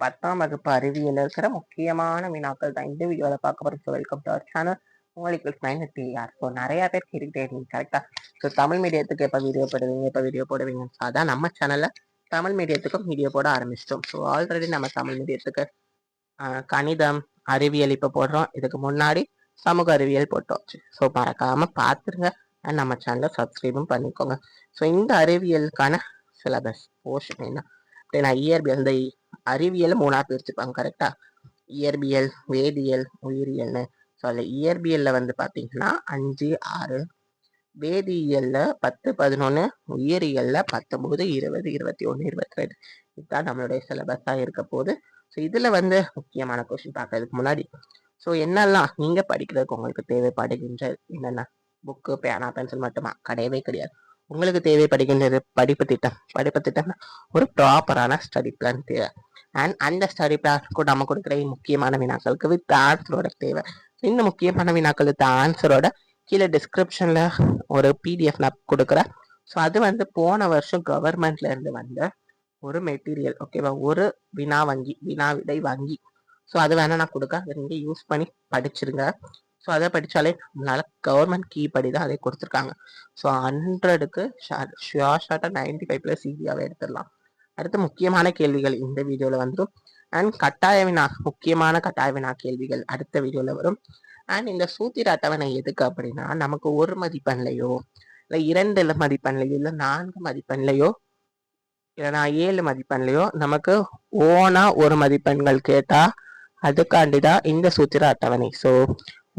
பத்தாம் வகுப்பு அறிவியல் இருக்கிற முக்கியமான வினாக்கள் தான். இந்த வீடியோவில் பார்க்க போகிறோம் so welcome to our channel உங்களுக்கு நைன் டிஆர் ஸோ நிறையா பேர் கேட்டுக்கிட்டே இருந்தீங்க கரெக்டாக ஸோ தமிழ் மீடியத்துக்கு எப்போ வீடியோ போடுவீங்க? எப்போ வீடியோ போடுவீங்க ஸோ அதான் நம்ம சேனலில் தமிழ் மீடியத்துக்கும் வீடியோ போட ஆரம்பிச்சிட்டோம். ஸோ ஆல்ரெடி நம்ம தமிழ் மீடியத்துக்கு கணிதம் அறிவியல் இப்போ போடுறோம். இதுக்கு முன்னாடி சமூக அறிவியல் போட்டோம். ஸோ மறக்காமல் பார்த்துருங்க அண்ட் நம்ம சேனலை சப்ஸ்கிரைபும் பண்ணிக்கோங்க. ஸோ இந்த அறிவியலுக்கான சிலபஸ் போர்ஷன் என்ன? அப்படின்னா இயற்பியல் இந்த அறிவியல் மூணா பிரிச்சுப்பாங்க கரெக்டா இயற்பியல் வேதியியல் உயிரியல்னு ஸோ அதில் இயற்பியல்ல வந்து பார்த்தீங்கன்னா அஞ்சு ஆறு வேதியியல்ல பத்து பதினொன்று உயிரியல்ல பத்தொம்போது இருபது இருபத்தி ஒன்று இருபத்தி ரெண்டு. இதுதான் நம்மளுடைய சிலபஸாக இருக்க போகுது. ஸோ இதில் வந்து முக்கியமான கொஸ்டின் பார்க்கறதுக்கு முன்னாடி ஸோ என்னெல்லாம் நீங்கள் படிக்கிறதுக்கு உங்களுக்கு தேவைப்படுகின்ற என்னென்ன? புக்கு பேனா பென்சில் மட்டுமா? கிடையவே கிடையாது. உங்களுக்கு தேவைப்படுகின்றது படிப்பு திட்டம். படிப்பு திட்டம் ஒரு ப்ராப்பரான ஸ்டடி பிளான் தேவை. அண்ட் அந்த ஸ்டடி பிளானுக்கு நம்ம கொடுக்குற முக்கியமான வினாக்களுக்கு வித் ஆன்சரோட தேவை. இந்த முக்கியமான வினாக்கள் வித் ஆன்சரோட கீழே டிஸ்கிரிப்ஷனில் ஒரு பிடிஎஃப் நான் கொடுக்குறேன். ஸோ அது வந்து போன வருஷம் கவர்மெண்ட்ல இருந்து வந்த ஒரு மெட்டீரியல் ஓகேவா ஒரு வினா வங்கி வினா விடை வங்கி. ஸோ அது வேணால் நான் கொடுக்க. அதை நீங்கள் யூஸ் பண்ணி படிச்சிருங்க. ஸோ அதை படித்தாலே நம்மளால் கவர்மெண்ட் கீ படி தான் அதை கொடுத்துருக்காங்க. ஸோ ஹண்ட்ரடுக்கு ஷுவர் ஷார்ட்டாக நைன்டி ஃபைவ் ப்ளஸ் ஈஸியாகவே எடுத்துடலாம். அடுத்து முக்கியமான கேள்விகள் இந்த வீடியோவில் வந்துடும் அண்ட் கட்டாய வினா முக்கியமான கட்டாய வினா கேள்விகள் அடுத்த வீடியோவில் வரும். அண்ட் இந்த சூத்திர அட்டவணை எதுக்கு அப்படின்னா நமக்கு ஒரு மதிப்பெண்லையோ இல்லை இரண்டு மதிப்பெண்லையோ இல்லை நான்கு மதிப்பெண்லையோ இல்லைனா ஏழு மதிப்பெண்லையோ நமக்கு ஓனா ஒரு மதிப்பெண்கள் கேட்டா அதுக்காண்டி தான் இந்த சூத்திர அட்டவணை. ஸோ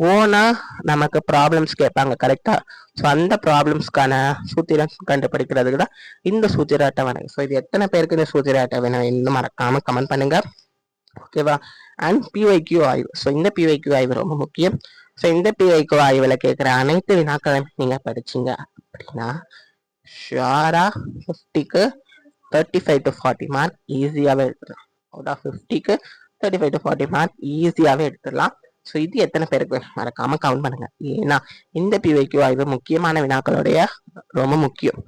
ஓனா நமக்கு ப்ராப்ளம்ஸ் கேட்பாங்க கரெக்டா ஸோ அந்த ப்ராப்ளம்ஸ்க்கான சூத்திரம் கண்டுபிடிக்கிறதுக்கு தான் இந்த சூத்திர அட்டவணை ஸோ இது எத்தனை பேருக்கு இந்த சூத்திர அட்டவணை இன்னும் மறக்காம கமெண்ட் பண்ணுங்க. ஓகேவா அண்ட் பிஒய்க்யூ ஆய்வு. ஸோ இந்த பிஒய்க்யூ ஆய்வு ரொம்ப முக்கியம். ஸோ இந்த பிஒய்க்யூ ஆய்வில் கேட்குற அனைத்து வினாக்களையும் நீங்கள் படிச்சீங்க அப்படின்னா ஷுவரா ஃபிஃப்டிக்கு thirty five to forty mark ஈஸியாகவே எடுத்துடலாம். அவுட் ஆஃப் ஃபிஃப்டிக்கு thirty five to forty mark ஈஸியாகவே எடுத்துடலாம். ஸோ இது எத்தனை பேருக்கு மறக்காம கவுண்ட் பண்ணுங்க. ஏன்னா இந்த பிவைக்யூ ஆய்வு முக்கியமான வினாக்களுடைய ரொம்ப முக்கியம்.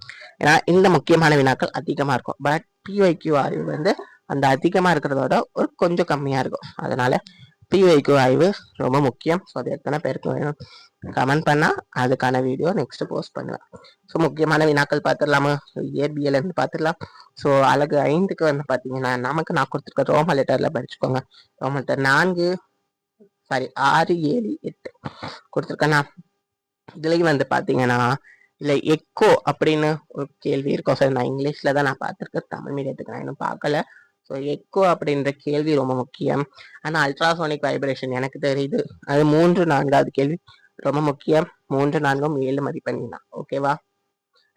ஏன்னா இந்த முக்கியமான வினாக்கள் அதிகமாக இருக்கும். பட் பிவைக்யூ ஆய்வு வந்து அந்த அதிகமாக இருக்கிறதோட ஒரு கொஞ்சம் கம்மியாக இருக்கும். அதனால பிவைக்யூ ஆய்வு ரொம்ப முக்கியம். ஸோ அது எத்தனை பேருக்கு வேணும்? கமெண்ட் பண்ணால் அதுக்கான வீடியோ நெக்ஸ்ட் போஸ்ட் பண்ணுவேன். ஸோ முக்கியமான வினாக்கள் பார்த்துடலாமா? இயற்பியல் இருந்து பார்த்துடலாம். ஸோ அழகு ஐந்துக்கு வந்து பார்த்தீங்கன்னா நமக்கு நான் கொடுத்துருக்க ரோம லெட்டரில் படிச்சுக்கோங்க. ரோம லெட்டர் நான்கு சாரி ஆறு ஏழு எட்டு கொடுத்துருக்கேன்னா இதுலேயும் வந்து பார்த்தீங்கன்னா இல்லை எக்கோ அப்படின்னு ஒரு கேள்வி இருக்கும். சார் நான் இங்கிலீஷில் தான் நான் பார்த்துருக்கேன். தமிழ் மீடியத்துக்கு நான் இன்னும் பார்க்கல. ஸோ எக்கோ அப்படின்ற கேள்வி ரொம்ப முக்கியம். ஆனால் அல்ட்ராசோனிக் வைப்ரேஷன் எனக்கு தெரியுது. அது மூன்று நான்காவது கேள்வி ரொம்ப முக்கியம். மூன்று நான்கும் ஏழு மதிப்பெண் ஓகேவா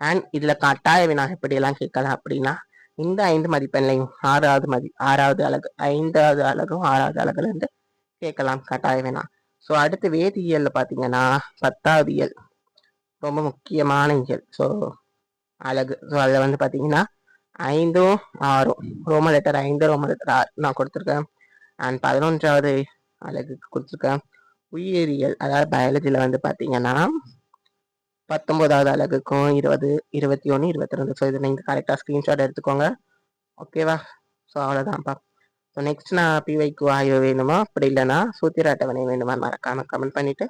அண்ட் இதுல கட்டாய வினா எப்படியெல்லாம் கேட்கலாம் அப்படின்னா இந்த ஐந்து மதிப்பெண்லையும் ஆறாவது மதி ஆறாவது அழகு ஐந்தாவது அழகும் ஆறாவது அழகுலேருந்து கேட்கலாம் கட்டாய வேணாம் ஸோ அடுத்து வேதியியல்ல பாத்தீங்கன்னா பத்தாவது இயல். ரொம்ப முக்கியமான இயல். ஸோ அழகு. ஸோ அதில் வந்து பாத்தீங்கன்னா ஐந்தும் ஆறும். ரோம லெட்டர் ஐந்து ரோம லெட்டர் ஆறு. நான் கொடுத்துருக்கேன். அண்ட் பதினொன்றாவது அழகுக்கு கொடுத்துருக்கேன். உயிரியல் அதாவது பயாலஜியில் வந்து பார்த்தீங்கன்னா பத்தொன்பதாவது அழகுக்கும் இருபது இருபத்தி ஒன்று இருபத்தி ரெண்டு. ஸோ இதை நீங்கள் கரெக்டாக ஸ்க்ரீன்ஷாட் எடுத்துக்கோங்க. ஓகேவா ஸோ அவ்வளோதான்ப்பா நெக்ஸ்ட் நான் பிவைக்கு ஆய்வு வேணுமா அப்படி இல்லைனா சூத்திர அட்டவணை வேணுமா மறக்காமல் கமெண்ட் பண்ணிவிட்டு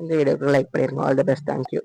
இந்த வீடியோக்கு லைக் பண்ணிடுங்க ஆல் த பெஸ்ட் தேங்க்யூ